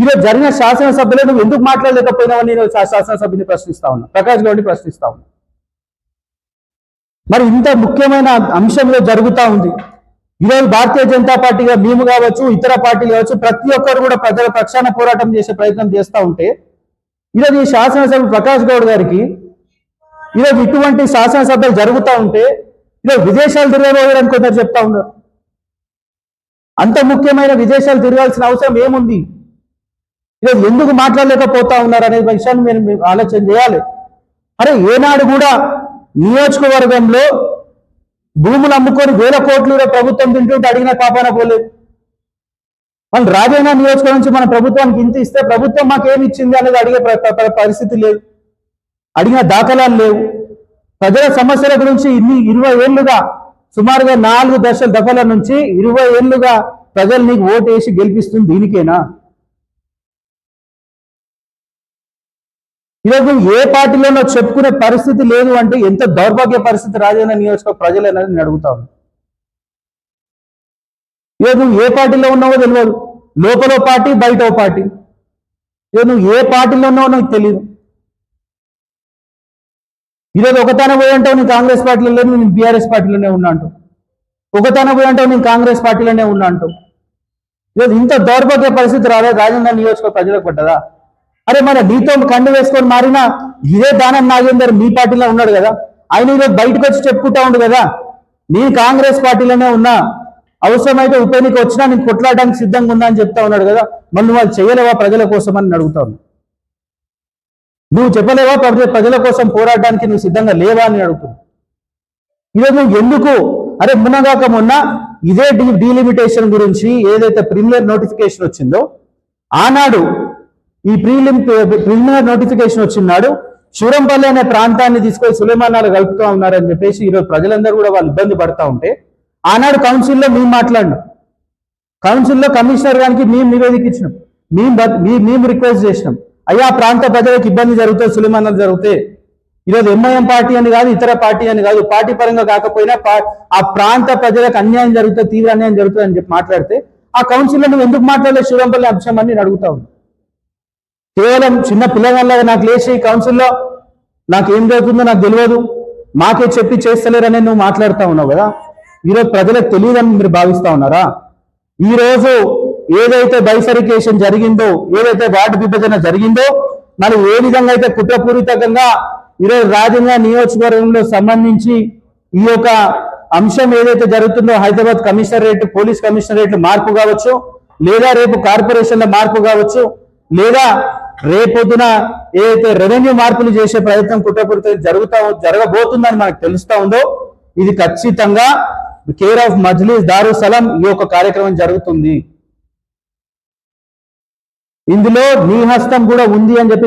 ఈరోజు జరిగిన శాసనసభలో నువ్వు ఎందుకు మాట్లాడలేకపోయినావని నేను శాసనసభ్యుని ప్రశ్నిస్తా ఉన్నా. ప్రకాష్ గౌడ్ని ప్రశ్నిస్తా ఉన్నా. మరి ఇంత ముఖ్యమైన అంశంలో జరుగుతూ ఉంది. ఈరోజు భారతీయ జనతా పార్టీగా మేము కావచ్చు ఇతర పార్టీలు కావచ్చు ప్రతి ఒక్కరు కూడా ప్రజల పక్షాన పోరాటం చేసే ప్రయత్నం చేస్తూ ఉంటే ఈరోజు ఈ శాసనసభ ప్రకాష్ గౌడ్ గారికి ఈరోజు ఇటువంటి శాసనసభలు జరుగుతూ ఉంటే ఈరోజు విదేశాలు తిరగబోయడానికి కొందరు చెప్తా ఉన్నారు. అంత ముఖ్యమైన విదేశాలు తిరగాల్సిన అవసరం ఏముంది? ఈరోజు ఎందుకు మాట్లాడలేకపోతా ఉన్నారు అనే విషయాన్ని మీరు ఆలోచన చేయాలి. అరే ఏనాడు కూడా నియోజకవర్గంలో భూములు అమ్ముకొని వేల కోట్లు ప్రభుత్వం తింటుంటే అడిగిన పాపాన పోలేదు. వాళ్ళు రాజైన నియోజకవర్గం నుంచి మన ప్రభుత్వానికి ఇంత ఇస్తే ప్రభుత్వం మాకేమి ఇచ్చింది అనేది అడిగే ప్ర- పరిస్థితి లేదు. అడిగిన దాఖలాలు లేవు. ప్రజల సమస్యల గురించి ఇన్ని ఇరవై ఏళ్ళుగా సుమారుగా నాలుగు దశల దఫల నుంచి ఇరవై ఏళ్ళుగా ప్రజలు నీకు ఓటు వేసి గెలిపిస్తుంది దీనికేనా? ఈరోజు ఏ పార్టీలోనో చెప్పుకునే పరిస్థితి లేదు అంటే ఎంత దౌర్భాగ్య పరిస్థితి రాజన్న నియోజకవర్గ ప్రజలు అనేది నేను అడుగుతా ఈరోజు ఏ పార్టీలో ఉన్నావో తెలియదు. లోపల పార్టీ బయట పార్టీ. ఈరోజు నువ్వు ఏ పార్టీలో ఉన్నావో నాకు తెలియదు ఈరోజు ఒకతాన పోయి అంటావు నేను కాంగ్రెస్ పార్టీలో లేదు నేను బీఆర్ఎస్ పార్టీలోనే ఉన్నా అంటావు. ఒకతాన పోయి అంటావు నేను కాంగ్రెస్ పార్టీలోనే ఉన్నా అంటావు. ఈరోజు ఇంత దౌర్భాగ్య పరిస్థితి రాలేదు రాజన్న నియోజకవర్గ ప్రజలకు పడ్డదా? అరే మన నీతో కండు వేసుకొని మారినా ఇదే దానం నాగేందర్ మీ పార్టీలో ఉన్నాడు కదా. ఆయన ఈరోజు బయటకు వచ్చి చెప్పుకుంటా ఉండు కదా. నేను కాంగ్రెస్ పార్టీలోనే ఉన్నా. అవసరమైతే ఉప ఎన్నిక వచ్చినా నేను కొట్లాడడానికి సిద్ధంగా ఉందా అని చెప్తా ఉన్నాడు కదా. మళ్ళీ వాళ్ళు చేయలేవా ప్రజల కోసం అని అడుగుతా నువ్వు చెప్పలేవా ప్రజల కోసం పోరాడడానికి నువ్వు సిద్ధంగా లేవా అని అడుగుతున్నా. ఈరోజు నువ్వు ఎందుకు? అరే మునగాక మొన్న ఇదే డీ డీలిమిటేషన్ గురించి ఏదైతే ప్రీమియర్ నోటిఫికేషన్ వచ్చిందో ఆనాడు ఈ ప్రీలిమ్ ప్రిలిమినర్ నోటిఫికేషన్ వచ్చినాడు. శూరంపల్లి అనే ప్రాంతాన్ని తీసుకొని సులేమానాలు కలుపుతూ ఉన్నారని చెప్పేసి ఈరోజు ప్రజలందరూ కూడా వాళ్ళు ఇబ్బంది పడతా ఉంటే ఆనాడు కౌన్సిల్లో మేము మాట్లాడినాం. కౌన్సిల్లో కమిషనర్ గారికి మేము నివేదిక ఇచ్చినాం. మేము మేము రిక్వెస్ట్ చేసినాం. అయ్యా ఆ ప్రాంత ప్రజలకు ఇబ్బంది జరుగుతాయి సులేమానాలు జరిగితే. ఈరోజు ఎంఐఎం పార్టీ అని కాదు ఇతర పార్టీ అని కాదు పార్టీ పరంగా కాకపోయినా ఆ ప్రాంత ప్రజలకు అన్యాయం జరుగుతుంది తీవ్ర అన్యాయం జరుగుతుంది అని చెప్పి మాట్లాడితే ఆ కౌన్సిల్లో నువ్వు ఎందుకు మాట్లాడలేదు శూరంపల్లి అంశం అని నేను అడుగుతా ఉన్నాను కేవలం చిన్న పిల్లగాళ్ళగా నాకు లేచి కౌన్సిల్లో నాకు ఏం జరుగుతుందో నాకు తెలియదు. మాకే చెప్పి చేస్తలేరని నువ్వు మాట్లాడుతా ఉన్నావు కదా? ఈరోజు ప్రజలకు తెలియదని మీరు భావిస్తా ఉన్నారా? ఈరోజు ఏదైతే బైఫరికేషన్ జరిగిందో ఏదైతే వార్డు విభజన జరిగిందో మరి ఏ విధంగా అయితే కుట్రపూరితకంగా ఈరోజు రాజన్న నియోజకవర్గంలో సంబంధించి ఈ యొక్క అంశం ఏదైతే జరుగుతుందో హైదరాబాద్ కమిషనరేట్ పోలీస్ కమిషనరేట్లు మార్పు కావచ్చు లేదా రేపు కార్పొరేషన్ల మార్పు కావచ్చు లేదా రేపొద్దున ఏదైతే రెవెన్యూ మార్పులు చేసే ప్రయత్నం కుట్రపూరిత జరుగుతా జరగబోతుందని మనకు తెలుస్తా ఉందో ఇది ఖచ్చితంగా కేర్ ఆఫ్ మజ్లీస్ దారు సలం ఈ యొక్క కార్యక్రమం జరుగుతుంది. ఇందులో నీ హస్తం కూడా ఉంది అని చెప్పి